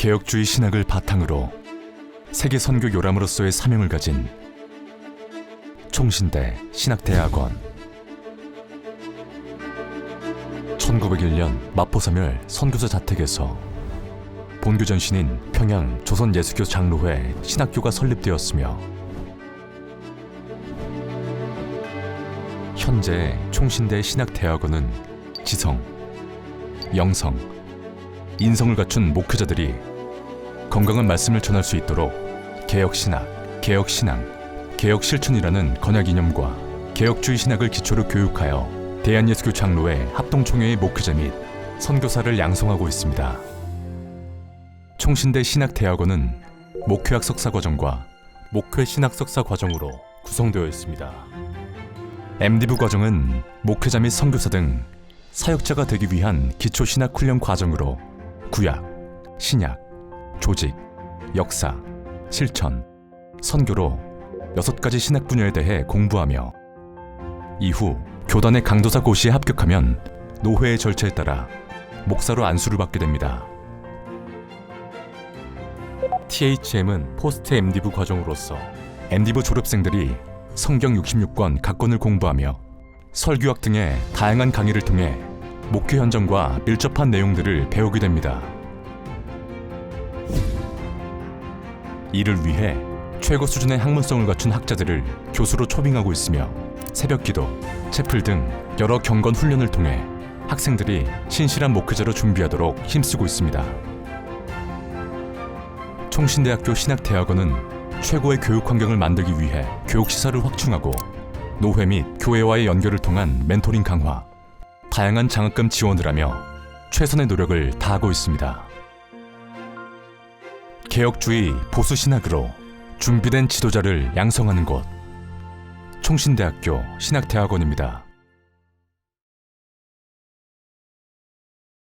개혁주의 신학을 바탕으로 세계 선교 요람으로서의 사명을 가진 총신대 신학대학원. 1901년 마포사멸 선교사 자택에서 본교 전신인 평양 조선예수교 장로회 신학교가 설립되었으며 현재 총신대 신학대학원은 지성, 영성, 인성을 갖춘 목회자들이 건강한 말씀을 전할 수 있도록 개혁 신학, 개혁 신앙, 개혁 실천이라는 건약 이념과 개혁주의 신학을 기초로 교육하여 대한예수교 장로회 합동총회의 목회자 및 선교사를 양성하고 있습니다. 총신대 신학대학원은 목회학 석사 과정과 목회 신학 석사 과정으로 구성되어 있습니다. MD부 과정은 목회자 및 선교사 등 사역자가 되기 위한 기초 신학 훈련 과정으로 구약, 신약, 조직, 역사, 실천, 선교로 여섯 가지 신학 분야에 대해 공부하며 이후 교단의 강도사 고시에 합격하면 노회의 절차에 따라 목사로 안수를 받게 됩니다. THM은 포스트 MD부 과정으로서 MD부 졸업생들이 성경 66권 각권을 공부하며 설교학 등의 다양한 강의를 통해 목회 현장과 밀접한 내용들을 배우게 됩니다. 이를 위해 최고 수준의 학문성을 갖춘 학자들을 교수로 초빙하고 있으며 새벽기도, 채플 등 여러 경건 훈련을 통해 학생들이 신실한 목회자로 준비하도록 힘쓰고 있습니다. 총신대학교 신학대학원은 최고의 교육 환경을 만들기 위해 교육 시설을 확충하고 노회 및 교회와의 연결을 통한 멘토링 강화, 다양한 장학금 지원을 하며 최선의 노력을 다하고 있습니다. 개혁주의 보수 신학으로 준비된 지도자를 양성하는 곳 총신대학교 신학대학원입니다.